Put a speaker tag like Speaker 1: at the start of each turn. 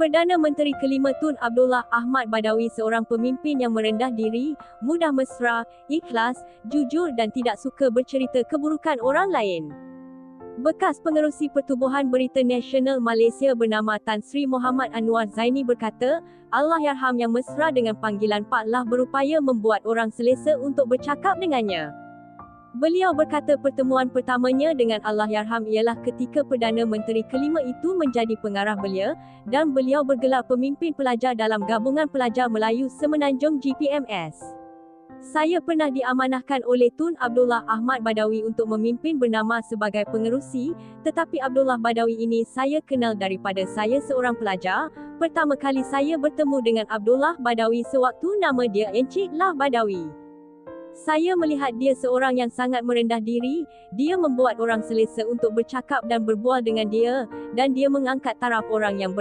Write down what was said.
Speaker 1: Perdana Menteri kelima Tun Abdullah Ahmad Badawi seorang pemimpin yang merendah diri, mudah mesra, ikhlas, jujur dan tidak suka bercerita keburukan orang lain. Bekas pengerusi Pertubuhan Berita Nasional Malaysia bernama Tan Sri Muhammad Anwar Zaini berkata, Allah Yarham yang mesra dengan panggilan Pak lah berupaya membuat orang selesa untuk bercakap dengannya. Beliau berkata pertemuan pertamanya dengan Allah Yarham ialah ketika Perdana Menteri kelima itu menjadi pengarah belia dan beliau bergelar pemimpin pelajar dalam Gabungan Pelajar Melayu Semenanjung GPMS. Saya pernah diamanahkan oleh Tun Abdullah Ahmad Badawi untuk memimpin bernama sebagai pengerusi, tetapi Abdullah Badawi ini saya kenal daripada saya seorang pelajar. Pertama kali saya bertemu dengan Abdullah Badawi sewaktu nama dia Encik Lah Badawi. Saya melihat dia seorang yang sangat merendah diri, dia membuat orang selesa untuk bercakap dan berbual dengan dia, dan dia mengangkat taraf orang yang